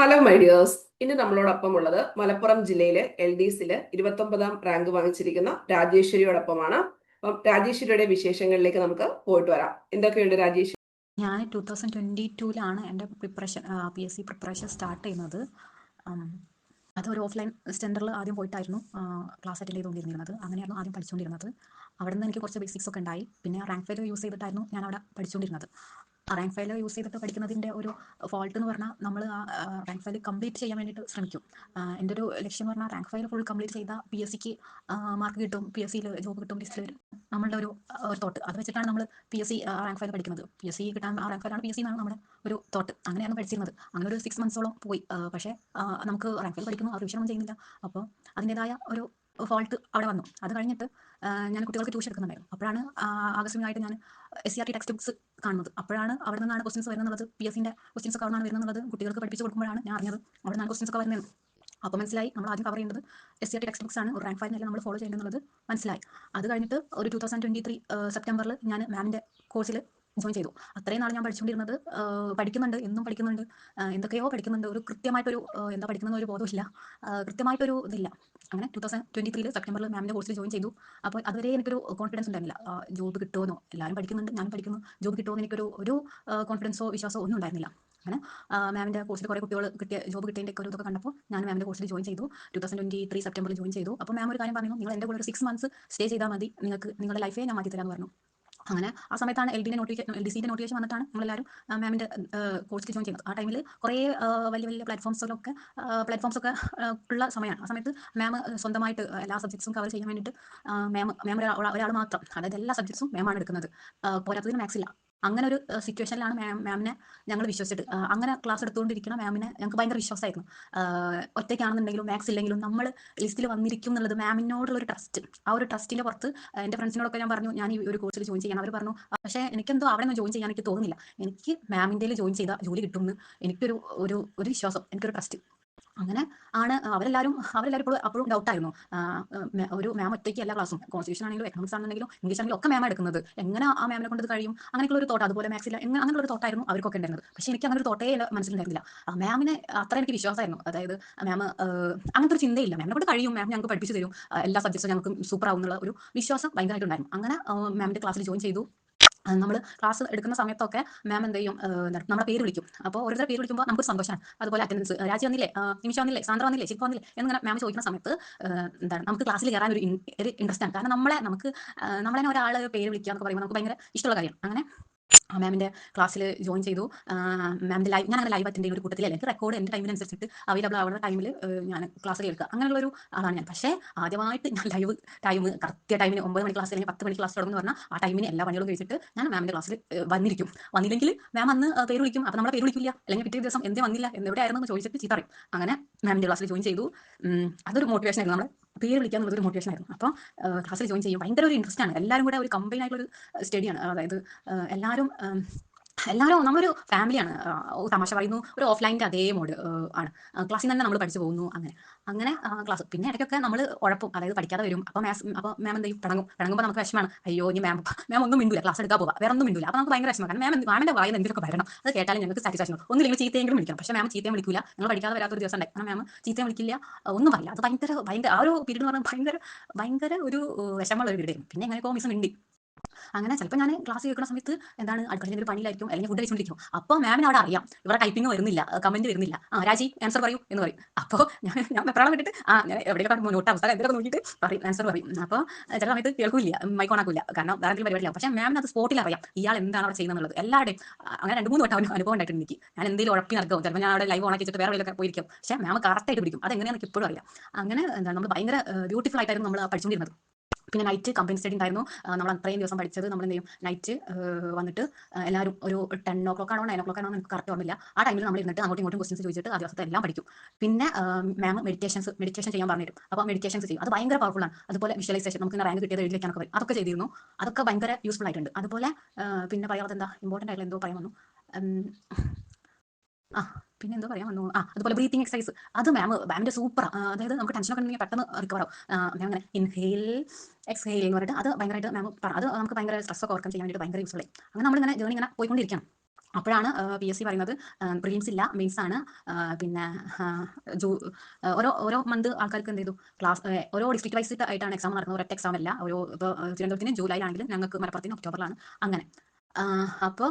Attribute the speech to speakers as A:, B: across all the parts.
A: Hello my dears ഇന്ന് നമ്മളോടൊപ്പം ഉള്ളത് മലപ്പുറം ജില്ലയിലെ എൽ ഡി സിൽ ഇരുപത്തൊമ്പതാം റാങ്ക് വാങ്ങിച്ചിരിക്കുന്ന രാജേശ്വരിയോടൊപ്പമാണ്. അപ്പം രാജേശ്വരിയുടെ വിശേഷങ്ങളിലേക്ക് നമുക്ക് പോയിട്ട് വരാം. എന്തൊക്കെയുണ്ട് രാജേശ്വരി?
B: ഞാൻ ടു തൗസൻഡ് ട്വന്റി ടൂലാണ് എന്റെ preparation P S C preparation start ചെയ്യുന്നത്. അത് ഒരു ഓഫ്ലൈൻ സെന്ററിൽ ആദ്യം പോയിട്ടായിരുന്നു ക്ലാസ് അറ്റൻഡ് ചെയ്തുകൊണ്ടിരുന്നത്. അങ്ങനെയായിരുന്നു ആദ്യം പഠിച്ചുകൊണ്ടിരുന്നത്. അവിടെ നിന്ന് എനിക്ക് കുറച്ച് ബേസിക്സ് ഒക്കെ ഉണ്ടായി. പിന്നെ റാങ്ക് ഫയൽ യൂസ് ചെയ്തിട്ടായിരുന്നു ഞാൻ അവിടെ പഠിച്ചുകൊണ്ടിരുന്നത്. റാങ്ക് ഫയൽ യൂസ് ചെയ്തിട്ട് പഠിക്കുന്നതിന്റെ ഒരു ഫോൾട്ട് എന്ന് പറഞ്ഞാൽ നമ്മൾ ആ റാങ്ക് ഫയൽ കംപ്ലീറ്റ് ചെയ്യാൻ വേണ്ടിയിട്ട് ശ്രമിക്കും. എന്റെ ഒരു ലക്ഷ്യം എന്ന് പറഞ്ഞാൽ റാങ്ക് ഫയൽ ഫുൾ കംപ്ലീറ്റ് ചെയ്താൽ പി എസ് സിക്ക് മാർക്ക് കിട്ടും പി എസ് സിയിൽ ജോബ് കിട്ടും ലിസ്റ്റിൽ വരും. നമ്മളുടെ ഒരു ഒരു തോട്ട് അത് വെച്ചിട്ടാണ് നമ്മൾ P S C rank file പഠിക്കുന്നത്. പി എസ് സി കിട്ടാൻ ആ റാങ്ക് ഫയലാണ് പി എസ് സി എന്നാണ് നമ്മുടെ ഒരു തോട്ട് അങ്ങനെയാണ് പഠിച്ചിരുന്നത്. അങ്ങനെ ഒരു സിക്സ് മന്ത്സോളം പോയി. പക്ഷേ നമുക്ക് റാങ്ക് ഫയൽ പഠിക്കുന്നു ആ വിഷയമൊന്നും ചെയ്യുന്നില്ല. അപ്പോൾ അതിന്റെതായ ഒരു ഫോൾട്ട് അവിടെ വന്നു. അത് കഴിഞ്ഞിട്ട് ഞാൻ കുട്ടികൾക്ക് ട്യൂഷൻ എടുക്കുന്നുണ്ടായിരുന്നു. അപ്പോഴാണ് ആകസ്മികമായിട്ട് ഞാൻ S C R T text books കാണുന്നത്. അപ്പോഴാണ് അവിടെ നിന്നാണ് ക്വസ്റ്റ്യൻസ് വരുന്നത്. പി എസ് സിന്റെ ക്വസ്റ്റ്യൻസ് ഒക്കെ അവിടെ വരുന്നത്. കുട്ടികൾക്ക് പഠിപ്പിച്ച് കൊടുക്കുമ്പോഴാണ് ഞാൻ അറിഞ്ഞത്. അവിടെ നിന്നാണ് ക്വസ്റ്റ്യൻസ് ഒക്കെ വരുന്നത്. അപ്പോൾ മനസ്സിലായി. നമ്മൾ ആദ്യം കവർ ചെയ്യുന്നത് S C R T text books ആണ്. ഒരു റാങ്ക് ഫയലിനല്ല നമ്മൾ ഫോളോ ചെയ്യേണ്ടത് മനസ്സിലായി. അത് കഴിഞ്ഞിട്ട് ഒരു ടൂ തൗസൻഡ് ട്വന്റി ത്രീ സെപ്റ്റംബറിൽ ഞാൻ മാമിന്റെ കോഴ്സിൽ ജോയിൻ ചെയ്തു. അത്രയും നാൾ ഞാൻ പഠിച്ചുകൊണ്ടിരുന്നത് പഠിക്കുന്നുണ്ട് എന്നും പഠിക്കുന്നുണ്ട് എന്തൊക്കെയോ പഠിക്കുന്നുണ്ട്. ഒരു കൃത്യമായിട്ടൊരു എന്താ പഠിക്കുന്ന ഒരു ബോധമില്ല കൃത്യമായിട്ടൊരു ഇതില്ല. അങ്ങനെ ടൂ തൗസൻഡ് ട്വന്റി ത്രീയിൽ സെപ്റ്റംബറിൽ മാമിന്റെ കോഴ്സിൽ ജോയിൻ ചെയ്തു. അപ്പോൾ അതുവരെ എനിക്കൊരു കോൺഫിഡൻസ് ഉണ്ടായിരുന്നില്ല. ജോബ് കിട്ടുമെന്നോ എല്ലാവരും പഠിക്കുന്നുണ്ട് ഞാൻ പഠിക്കുന്നു. ജോബ് കിട്ടുമെന്ന് എനിക്കൊരു ഒരു കോൺഫിഡൻസോ വിശ്വാസമോ ഒന്നും ഉണ്ടായിരുന്നില്ല. അങ്ങനെ മാമിന്റെ കോഴ്സിൽ കുറേ കുട്ടികൾ കിട്ടിയ ജോബ് കിട്ടിയതിന്റെ ഒരു കണ്ടപ്പോൾ ഞാൻ മാമിന്റെ കോഴ്സിൽ ജോയിൻ ചെയ്തു. ടൂ തൗസൻഡ് ട്വന്റി ത്രീ സെപ്റ്റംബറിൽ ജോയിൻ ചെയ്തു. അപ്പോൾ മാം ഒരു കാര്യം പറഞ്ഞു നിങ്ങൾ എന്റെ കൂടെ ഒരു സിക്സ് മന്ത്സ് സ്റ്റേ ചെയ്താൽ മതി. നിങ്ങൾക്ക് നിങ്ങളുടെ ലൈഫേ ഞാൻ മാറ്റി തരാമെന്ന് പറഞ്ഞു. അങ്ങനെ ആ സമയത്താണ് എൽ ഡിന്റെ നോട്ടിഫിക്കേഷൻ എൽ ഡി സിന്റെ നോട്ടിഫിക്കേഷൻ വന്നിട്ടാണ് നമ്മളെല്ലാവരും മാമിന്റെ കോഴ്സിൽ ജോയിൻ ചെയ്യുന്നത്. ആ ടൈമിൽ കുറേ വലിയ വലിയ പ്ലാറ്റ്ഫോംസിലൊക്കെ പ്ലാറ്റ്ഫോംസ് ഒക്കെ ഉള്ള സമയമാണ് ആ സമയത്ത് മാം സ്വന്തമായിട്ട് എല്ലാ സബ്ജക്ട്സും കവർ ചെയ്യാൻ വേണ്ടിയിട്ട് മാം മാം ഒരാൾ മാത്രം അതായത് എല്ലാ സബ്ജക്ട്സും മാമാണ് എടുക്കുന്നത്. പോരാത്തതിന് മാത്സ് ഇല്ല. അങ്ങനെ ഒരു സിറ്റുവേഷനിലാണ് മാം മാമിനെ ഞങ്ങൾ വിശ്വസിച്ചിട്ട് അങ്ങനെ ക്ലാസ് എടുത്തുകൊണ്ടിരിക്കുന്ന മാമിനെ ഞങ്ങൾക്ക് ഭയങ്കര വിശ്വാസമായിരുന്നു ഒറ്റയ്ക്കാണെന്നുണ്ടെങ്കിലും മാത്സ് ഇല്ലെങ്കിലും നമ്മൾ ലിസ്റ്റിൽ വന്നിരിക്കും എന്നുള്ളത് മാമിനോടുള്ള ഒരു ട്രസ്റ്റ് ആ ഒരു ട്രസ്റ്റിന്റെ പുറത്ത് എന്റെ ഫ്രണ്ട്സിനോടൊക്കെ ഞാൻ പറഞ്ഞു ഞാൻ ഈ ഒരു കോഴ്സിൽ ജോയിൻ ചെയ്യാൻ അവർ പറഞ്ഞു "ആ, പക്ഷേ എനിക്കെന്തോ അവിടെ ജോയിൻ ചെയ്യാൻ എനിക്ക് തോന്നുന്നില്ല. എനിക്ക് മാമിന്റെ ജോയിൻ ചെയ്താൽ ജോലി കിട്ടുമെന്ന് എനിക്കൊരു ഒരു ഒരു വിശ്വാസം എനിക്കൊരു ട്രസ്റ്റ് അങ്ങനെ ആണ് അവരെല്ലാവരും അവരെല്ലാവരും ഇപ്പോൾ അപ്പോഴും ഡൗട്ടായിരുന്നു ഒരു മാം ഒറ്റയ്ക്ക് എല്ലാ ക്ലാസ്സും കോൺസ്റ്റിറ്റ്യൂഷൻ ആണെങ്കിലും എക്കണോമിക്സ് ആണെങ്കിലും ഇംഗ്ലീഷ് ആണെങ്കിലും ഒക്കെ മാം എടുക്കുന്നത്. എങ്ങനെ ആ മാമിനെ കൊണ്ട് കഴിയും? അങ്ങനെയുള്ള ഒരു തോട്ട് അതുപോലെ മാത്സില്ല ഇല്ല അങ്ങനെയുള്ള ഒരു തോട്ടായിരുന്നു അവർക്കൊക്കെ ഉണ്ടായിരുന്നത്. പക്ഷേ എനിക്ക് അങ്ങനെ ഒരു തോട്ടേ മനസ്സിലുണ്ടായിരുന്നില്ല. മാമിനെ അത്ര എനിക്ക് വിശ്വാസമായിരുന്നു. അതായത് മാം അങ്ങനത്തെ ഒരു ചിന്തയില്ല. മാമിനെ കൊണ്ട് കഴിയും. മാം ഞങ്ങൾക്ക് പഠിപ്പിച്ചു തരും. എല്ലാ സബ്ജക്ട്സും ഞങ്ങൾക്ക് സൂപ്പർ ആവും എന്നുള്ള ഒരു വിശ്വാസം ഭയങ്കരമായിട്ടുണ്ടായിരുന്നു അങ്ങനെ മാമിന്റെ ക്ലാസ്സിൽ ജോയിൻ ചെയ്തു. നമ്മൾ ക്ലാസ് എടുക്കുന്ന സമയത്തൊക്കെ മാം എന്ത് ചെയ്യും? നമ്മുടെ പേര് വിളിക്കും. അപ്പോൾ ഓരോരുത്തരുടെ പേര് വിളിക്കുമ്പോൾ നമുക്ക് സന്തോഷമാണ് അതുപോലെ അറ്റൻഡൻസ് രാജി വന്നില്ലേ? നിമിഷ വന്നില്ലേ? സാന്ദ്ര വന്നില്ലേ? ശില്പ വന്നില്ലേ? എന്നിങ്ങനെ മാം ചോദിക്കുന്ന സമയത്ത് എന്താണ് നമുക്ക് ക്ലാസ്സിൽ കയറാൻ ഒരു ഇൻ- ഒരു ഇൻട്രസ്റ്റ് ആണ്. കാരണം നമ്മളെ നമുക്ക് നമ്മളെ ഒരാൾ പേര് വിളിക്കുക എന്നൊക്കെ പറയുമ്പോൾ നമുക്ക് ഭയങ്കര ഇഷ്ടമുള്ള കാര്യമാണ്. അങ്ങനെ മാമിന്റെ ക്ലാസ്സിൽ ജോയിൻ ചെയ്തു. മാമിന്റെ ലൈവ് ഞാൻ അങ്ങനെ ലൈവ് അറ്റൻഡ് ചെയ്യുന്ന ഒരു കൂട്ടത്തിൽ എനിക്ക് റെക്കോർഡ് എന്റെ ടൈമിനനുസരിച്ചിട്ട് അവൈലബിൾ ആവുന്ന ടൈമിൽ ഞാൻ ക്ലാസ് കേൾക്കുക. അങ്ങനെയുള്ള ഒരു ആളാണ് ഞാൻ. പക്ഷേ ആദ്യമായിട്ട് ഞാൻ ലൈവ് ടൈം കറക്റ്റ് ടൈമിന് ഒമ്പത് മണി ക്ലാസ് അല്ലെങ്കിൽ പത്ത് മണി ക്ലാസ് തുടങ്ങുന്ന പറഞ്ഞാൽ ആ ടൈമിന് എല്ലാ പണികളും കഴിച്ചിട്ട് ഞാൻ മാമിന്റെ ക്ലാസ്സിൽ വന്നിരിക്കും. വന്നില്ലെങ്കിൽ മാം അന്ന് പേര് വിളിക്കും. അപ്പോൾ നമ്മളെ പേര് വിളിക്കില്ല. അല്ലെങ്കിൽ പിറ്റേ ദിവസം എന്തേ വന്നില്ല എന്നെവിടെയായിരുന്നു എന്ന് ചോദിച്ചിട്ട് ചീത്ത അങ്ങനെ മാമിന്റെ ക്ലാസ്സിൽ ജോയിൻ ചെയ്തു. അതൊരു മോട്ടിവേഷൻ ആയിരുന്നു. നമ്മൾ പേര് വിളിക്കാൻ ഒരു മോട്ടിവേഷൻ ആയിരുന്നു. അപ്പോൾ ക്ലാസ്സിൽ ജോയിൻ ചെയ്യും. ഭയങ്കര ഒരു ഇൻട്രസ്റ്റ് ആണ്. എല്ലാവരും കൂടെ ഒരു കമ്പൈൻ ആയിട്ടുള്ള ഒരു സ്റ്റഡിയാണ് അതായത് എല്ലാവരും എല്ലാവരും നമ്മളൊരു ഫാമിലിയാണ് തമാശ പറയുന്നു ഒരു ഓഫ്ലൈന്റെ അതേ മോഡ് ആണ്. ക്ലാസ്സിൽ തന്നെ നമ്മൾ പഠിച്ചു പോകുന്നു അങ്ങനെ. അങ്ങനെ ക്ലാസ് പിന്നെ ഇടയ്ക്കൊക്കെ നമ്മൾ ഉഴപ്പും അതായത് പഠിക്കാതെ വരും. അപ്പോൾ മാസ് അപ്പോൾ മാം എന്തെങ്കിലും ചെയ്യും പിണങ്ങും പിണങ്ങുമ്പോൾ നമുക്ക് വിഷമമാണ് അയ്യോ ഇനി മാം മാം ഒന്നും മിണ്ടില്ല ക്ലാസ് എടുക്കാൻ പോവാ. വേറെ ഒന്നും മിണ്ടില്ല അപ്പോൾ നമുക്ക് ഭയങ്കര കാരണം മാം മാമിന്റെ വായന എന്തൊക്കെ വരണം? അത് കേട്ടാലും ഞങ്ങൾക്ക് സാറ്റിസ്ഫാക്ഷൻ ഒന്നും ഒന്നില്ലെങ്കിൽ ചീത്തയെങ്കിലും വിളിക്കണം. പക്ഷേ മാം ചീത്തയും വിളിക്കില്ല ഞങ്ങൾ പഠിക്കാതെ വരാത്ത ഒരു ദിവസം ഉണ്ടായി കാരണം മാം ചീത്തയും വിളിക്കില്ല. ഒന്നും പറയില്ല. അത് ഭയങ്കര ഭയങ്കര ആ ഒരു പീരീഡ് എന്ന് പറഞ്ഞാൽ ഭയങ്കര ഭയങ്കര ഒരു വിഷമമുള്ള ഒരു പീരീഡ് പിന്നെ എങ്ങനെയൊക്കെ മിസ് മിണ്ടി. അങ്ങനെ ചിലപ്പോൾ ഞാൻ ക്ലാസ് കേൾക്കുന്ന സമയത്ത് എന്താണ് അടുക്കളയിൽ ഒരു പണിയിലായിരിക്കും അല്ലെങ്കിൽ ഫുഡ് കഴിച്ചുകൊണ്ടിരിക്കും അപ്പോൾ മാമിന് അവിടെ അറിയാം. ഇവിടെ ടൈപ്പിംഗ് വരുന്നില്ല കമന്റ് വരുന്നില്ല. ആ രാജി ആൻസർ പറയൂ എന്ന് പറയും. അപ്പോൾ ഞാൻ ഞാൻ വിട്ടിട്ട് ആ ഞാൻ എവിടെയൊക്കെ നോട്ട് അവസ്ഥ എന്തൊക്കെ നോക്കിയിട്ട് പറയും ആൻസർ പറയും. അപ്പോൾ ചില സമയത്ത് കേൾക്കില്ല മൈക്ക് ഓൺ ആക്കില്ല. കാരണം വേറെ എന്തെങ്കിലും പരിപാടിയില്ല പക്ഷേ മാമിന് അത് സ്പോട്ടിൽ അറിയാം. ഇയാൾ എന്താണ് അവിടെ ചെയ്യുന്നത് എല്ലാവരുടെയും അങ്ങനെ രണ്ട് മൂന്ന് വട്ടം അനുഭവം ഉണ്ടായിട്ടുണ്ട് എനിക്ക്. ഞാൻ എന്തെങ്കിലും ഉഴപ്പി നടക്കും ചിലപ്പോൾ ഞാൻ അവിടെ ലൈവ് ഓണാക്കി വെച്ചിട്ട് വേറെ വഴിയിലൊക്കെ പോയിരിക്കും. പക്ഷേ മാം കറക്റ്റായിട്ട് പിടിക്കും. അത് എങ്ങനെയാണെന്ന് ഇപ്പോഴും അറിയാം. അങ്ങനെ എന്താണ് നമ്മൾ ഭയങ്കര ബ്യൂട്ടിഫുൾ ആയിട്ടായിരുന്നു നമ്മൾ പഠിച്ചുകൊണ്ടിരുന്നത്. പിന്നെ നൈറ്റ് കമ്പനി സ്റ്റഡി ഉണ്ടായിരുന്നു. നമ്മൾ അത്രയും ദിവസം പഠിച്ചത് നമ്മൾ എന്ത് ചെയ്യും? നൈറ്റ് വന്നിട്ട് എല്ലാവരും ഒരു ടെൻ ഓ ക്ലോക്ക് ആണോ നയൻ ഓ ക്ലോക്ക് ആണോ എനിക്ക് കറക്റ്റ് ഓർമ്മയില്ല. ആ ടൈമിൽ നമ്മൾ ഇരുന്നിട്ട് അങ്ങോട്ടും ഇങ്ങോട്ടും ക്വസ്റ്റൻസ് ചോദിച്ചിട്ട് ആ ദിവസത്തെ എല്ലാം പഠിക്കും. പിന്നെ മാം മെഡിറ്റേഷൻസ് മെഡിറ്റേഷൻ ചെയ്യാൻ പറഞ്ഞു തരും അപ്പോൾ മെഡിറ്റേഷൻസ് ചെയ്യും. അത് ഭയങ്കര പവർഫുൾ ആണ്. അതുപോലെ വിഷ്വലൈസേഷൻ നമുക്ക് റാങ്ക് കിട്ടിയത് എഴുതി വെക്കാനൊക്കെ പറയും. അതൊക്കെ ചെയ്തിരുന്നു. അതൊക്കെ ഭയങ്കര യൂസ്ഫുൾ ആയിട്ടുണ്ട്. അതുപോലെ പിന്നെ പറയാതെന്താ ഇമ്പോർട്ടന്റ് ആയിട്ടുള്ള എന്തോ പറയാൻ വന്നു. ആ പിന്നെ എന്തോ പറയാൻ വന്നു ആ അതുപോലെ ബ്രീത്തിങ് എക്സസൈസ് അത് മാം മാമിന്റെ സൂപ്പർ അതായത് നമുക്ക് ടെൻഷനൊക്കെ ഉണ്ടെങ്കിൽ പെട്ടെന്ന് റിക്കവർ ആവും. അങ്ങനെ ഇൻഹെയിൽ എക്സ്ഹെയിൽ എന്ന് പറഞ്ഞിട്ട് അത് ഭയങ്കരമായിട്ട് മാം പറ അത് നമുക്ക് ഭയങ്കര സ്ട്രെസ് ഒക്കെ ഓർക്കാൻ ചെയ്യാൻ വേണ്ടിയിട്ട് ഭയങ്കര യൂസ്ഫുൾ ആയി. അങ്ങനെ നമ്മളിങ്ങനെ ജേണി ഇങ്ങനെ പോയിക്കൊണ്ടിരിക്കണം അപ്പോഴാണ് പി എസ് സി പറയുന്നത് പ്രിലിംസ് ഇല്ല മെയിൻസ് ആണ് പിന്നെ ജൂ ഓരോ ഓരോ മന്ത് ആൾക്കാർക്ക് എന്ത് ചെയ്തു? ക്ലാസ് ഓരോ ഡിസ്ട്രിക്ട് വൈസ് ആയിട്ടാണ് എക്സാം നടക്കുന്നത്. ഒരൊറ്റ എക്സാം അല്ല. ഓരോ ഇപ്പോൾ തിരുവനന്തപുരത്തിന് ജൂലൈ ആണെങ്കിൽ ഞങ്ങൾക്ക് മലപ്പുറത്തിന് ഒക്ടോബറിലാണ്. അങ്ങനെ. അപ്പോൾ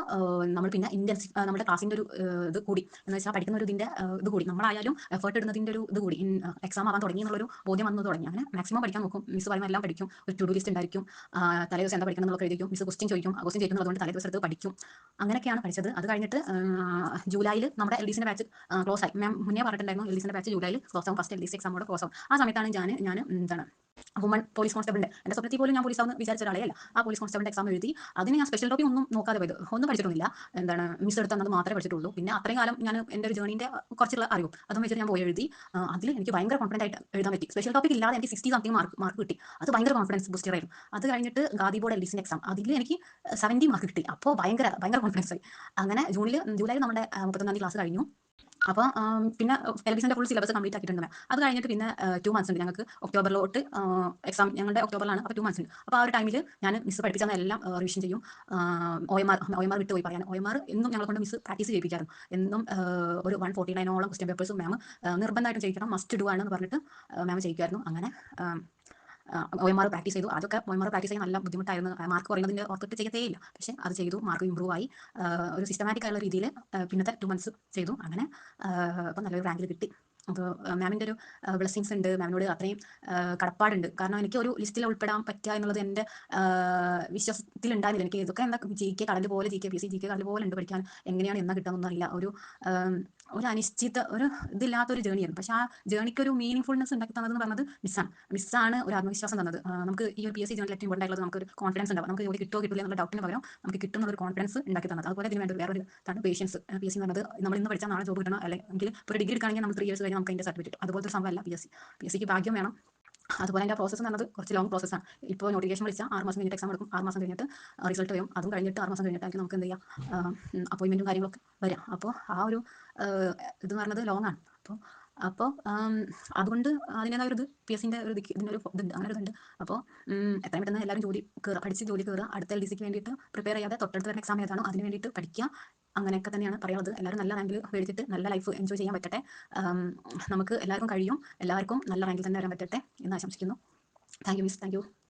B: നമ്മൾ പിന്നെ ഇന്റൻസീവ് നമ്മുടെ ക്ലാസിന്റെ ഒരു ഇത് കൂടി. എന്ന് വെച്ചാൽ പഠിക്കുന്ന ഒരു ഇതിന്റെ ഇത് കൂടി. നമ്മളായാലും എഫേർട്ട് ഇടുന്നതിന്റെ ഒരു ഇത് കൂടി. എക്സാം ആവാൻ തുടങ്ങി എന്നുള്ളൊരു ബോധ്യം വന്നു തുടങ്ങി. അങ്ങനെ മാക്സിമം പഠിക്കാൻ നോക്കും. മിസ് പറയുന്ന എല്ലാം പഠിക്കും. ഒരു ടു ലിസ്റ്റ് ഉണ്ടായിരിക്കും. തലേ ദിവസം എന്താ പഠിക്കണം എന്നൊക്കെ എഴുതിക്കും. മിസ് ക്വസ്റ്റ്യൻ ചോദിക്കും. ക്വസ്റ്റ്യൻ ചോദിക്കുന്നതുകൊണ്ട് തലേ ദിവസം എടുത്ത് പഠിക്കും. അങ്ങനെയൊക്കെയാണ് പഠിച്ചത്. അത് കഴിഞ്ഞിട്ട് ജൂലൈയിൽ നമ്മുടെ എൽ ഡിസിന്റെ ബാച്ച് ക്ലോസ് ആയി. മാം മുന്നേ പറഞ്ഞിട്ടുണ്ടായിരുന്നു എൽ ഡിസിന്റെ ബാച്ച് ജൂലൈയിൽ ക്ലോസ് ആവും. ഫസ്റ്റ് എൽ ഡി സി എക്സാമോടെ ക്ലോസ് ആവും. ആ സമയത്താണ് ഞാൻ ഞാൻ എന്താണ് വുമൺ പോലീസ് കോൺസ്റ്റബിളിന്റെ എന്റെ സ്വപ്നത്തിൽ പോലും ഞാൻ പോലീസ് ആവുന്ന വിചാരിച്ച ഒരാളെ അല്ല. ആ പോലീസ് കോൺസ്റ്റബിളിന്റെ എക്സാം എഴുതി അതിന് ഞാൻ സ്പെഷ്യൽ ടോപ്പിക് ഒന്നും നോക്കാതെ പോയത്. ഒന്നും പഠിച്ചിട്ടൊന്നുമില്ല. എന്താണ് മിസ് എടുത്ത് തന്നത് മാത്രമേ പഠിച്ചിട്ടുള്ളൂ. പിന്നെ അത്രയും കാലം ഞാൻ എന്റെ ഒരു ജേണിന്റെ കുറച്ചുള്ള അറിവ് അതും വെച്ചിട്ട് ഞാൻ പോയി എഴുതി. അതിൽ എനിക്ക് ഭയങ്കര കോൺഫിഡന്റ് ആയിട്ട് എഴുതാൻ പറ്റി. സ്പെഷ്യൽ ടോപ്പിക് ഇല്ലാതെ എനിക്ക് സിക്സ്റ്റി സംതിങ് മാർക്ക് മാർക്ക് കിട്ടി. അത് ഭയങ്കര കോൺഫിഡൻസ് ബൂസ്റ്റർ ആയിരുന്നു അത് കഴിഞ്ഞിട്ട് ഗാദി ബോർഡ് എൽ ഡി എക്സാം അതിൽ എനിക്ക് സെവന്റി മാർക്ക് കിട്ടി. അപ്പോൾ ഭയങ്കര ഭയങ്കര കോൺഫിഡൻസ് ആയി. അങ്ങനെ ജൂണിൽ ജൂലൈയിൽ നമ്മുടെ മുപ്പത്തൊന്നാം തീയതി ക്ലാസ് കഴിഞ്ഞു. അപ്പോൾ പിന്നെ എൽ ഫുൾ സിലബസ് കംപ്ലീറ്റ് ആക്കിയിട്ടുണ്ട്. അത് കഴിഞ്ഞിട്ട് പിന്നെ ടു മന്ത്സ് ഉണ്ട്. ഞങ്ങൾക്ക് ഒക്ടോബറിലോട്ട് എക്സാം ഞങ്ങളുടെ ഒക്ടോബറിലാണ്. അപ്പോൾ ടു മന്ത്സ് ഉണ്ട്. അപ്പോൾ ആ ഒരു ടൈമിൽ ഞാൻ മിസ് പഠിപ്പിച്ചാൽ എല്ലാം റിവിഷൻ ചെയ്യും. O M R O M R വിട്ട് പോയി പറയാൻ. ഒ എം ആർ എന്നും ഞങ്ങളെ കൊണ്ട് മിസ് പ്രാക്ടീസ് ചെയ്യിപ്പിക്കാറുണ്ട് എന്നും ഒരു വൺ ഫോർട്ടി നയനോളം ക്വസ്റ്റ്യൻ പേപ്പേഴ്സും മാം നിർബന്ധമായിട്ടും ചെയ്യിക്കണം. മസ്റ്റ് ഡു ആണെന്ന് പറഞ്ഞിട്ട് മാം ചെയ്യിക്കുമായിരുന്നു അങ്ങനെ ഒ എം ആർ പ്രാക്ടീസ് ചെയ്തു. അതൊക്കെ ഒ എം ആർ പ്രാക്ടീസ് ചെയ്യാൻ നല്ല ബുദ്ധിമുട്ടായിരുന്നു. മാർക്ക് പറയുന്നതിന്റെ ഓർത്തിട്ട് ചെയ്യത്തേ ഇല്ല പക്ഷേ അത് ചെയ്തു. മാർക്ക് ഇമ്പ്രൂവ് ആയി. ഒരു സിസ്റ്റമാറ്റിക് ആയുള്ള രീതിയിൽ പിന്നത്തെ ടു മന്ത്സ് ചെയ്തു. അങ്ങനെ അപ്പം നല്ലൊരു റാങ്കിൽ കിട്ടി. അപ്പോൾ മാമിന്റെ ഒരു ബ്ലെസ്സിങ്സ് ഉണ്ട്. മാമിനോട് അത്രയും കടപ്പാടുണ്ട്. കാരണം എനിക്ക് ഒരു ലിസ്റ്റിൽ ഉൾപ്പെടാൻ പറ്റുക എന്നുള്ളത് എന്റെ വിശ്വാസത്തിലുണ്ടായിരുന്നില്ല. എനിക്ക് ഇതൊക്കെ എന്താ ജി കെ കടൽ പോലെ G K P C G K കടൽ പോലെ ഉണ്ട് പഠിക്കാൻ. എങ്ങനെയാണ് എന്നാ കിട്ടാമെന്നൊന്നും അറിയില്ല. ഒരു ഒരു അനിശ്ചിത ഒരു ഇതില്ലാത്ത ഒരു ജേണിയായിരുന്നു പക്ഷെ ആ ജേണിക്ക് ഒരു മീനിങ് ഫുൾനെസ് ഉണ്ടാക്കി തന്നതെന്ന് പറഞ്ഞത് മിസ്സാണ് മിസ്സാണ് ഒരു ആത്മവിശ്വാസം തന്നത്. നമുക്ക് ഈ ഒരു പി എസ് സി ജേണിൽ ഏറ്റവും ഇമ്പോർട്ടന്റ് ആയിട്ടുള്ളത് നമുക്ക് ഒരു കോൺഫിഡൻസ് ഉണ്ടാവും നമുക്ക് ജോലി കിട്ടോ കിട്ടില്ല എന്നുള്ള ഡൗട്ടിന് പകരം നമുക്ക് കിട്ടുന്ന ഒരു കോൺഫിഡൻസ് ഉണ്ടാക്കി തന്നത്. അതുപോലെ ഇതിന് വേണ്ട വേറൊരു തന്നെ പേഷ്യൻസ് പി എസ് സി പറഞ്ഞത് നമ്മൾ ഇന്ന് പഠിച്ചാൽ നാളെ ജോബ് കിട്ടണം. അല്ലെങ്കിൽ ഒരു ഡിഗ്രി എടുക്കുകയാണെങ്കിൽ നമ്മൾ ത്രീ ഇയേഴ്സ് കഴിഞ്ഞാൽ നമുക്ക് അതിന്റെ സർട്ടിഫിക്കറ്റ് അതുപോലത്തെ ഒരു സംഭവമല്ല P S C P S സിക്ക് ഭാഗ്യം വേണം. അതുപോലെ അതിന്റെ പ്രോസസ്സ് എന്ന് പറഞ്ഞത് കുറച്ച് ലോങ് പ്രോസസ്സാണ് ഇപ്പോൾ നോട്ടിഫിക്കേഷൻ വിളിച്ചാൽ ആറ് മാസം കഴിഞ്ഞിട്ട് എക്സാം എടുക്കും. ആറ് മാസം കഴിഞ്ഞിട്ട് റിസൾട്ട് വരും. അതും കഴിഞ്ഞിട്ട് ആറ് മാസം കഴിഞ്ഞിട്ടായിരിക്കും നമുക്ക് എന്ത് ചെയ്യാം അപ്പോയിൻമെന്റും കാര്യങ്ങളൊക്കെ വരാം. അപ്പോൾ ആ ഒരു ഇത് എന്ന് ലോങ്ങാണ് അപ്പോൾ അപ്പോൾ അതുകൊണ്ട് അതിന്റെതായ ഒരു പി എസ് ഒരു ഇതിനൊരു ഇതുണ്ട് അങ്ങനെ ഒരു ഇതുണ്ട്. അപ്പോൾ എത്രയും പെട്ടെന്ന് എല്ലാവരും ജോലി കയറുക പഠിച്ച് ജോലി കയറുക അടുത്ത എൽ ഡി സിക്ക് വേണ്ടിയിട്ട് പ്രിപ്പയർ ചെയ്യാതെ തൊട്ടടുത്ത് വരുന്ന എക്സാം ഏതാണോ അതിന് വേണ്ടിയിട്ട് പഠിക്കുക അങ്ങനെയൊക്കെ തന്നെയാണ് പറയുന്നത് എല്ലാവരും നല്ല റാങ്കിൽ മേടിച്ചിട്ട് നല്ല ലൈഫ് എൻജോയ് ചെയ്യാൻ പറ്റട്ടെ. നമുക്ക് എല്ലാവർക്കും കഴിയും. എല്ലാവർക്കും നല്ല റാങ്കിൽ തന്നെ വരാൻ പറ്റട്ടെ എന്ന് ആശംസിക്കുന്നു. Thank you miss thank you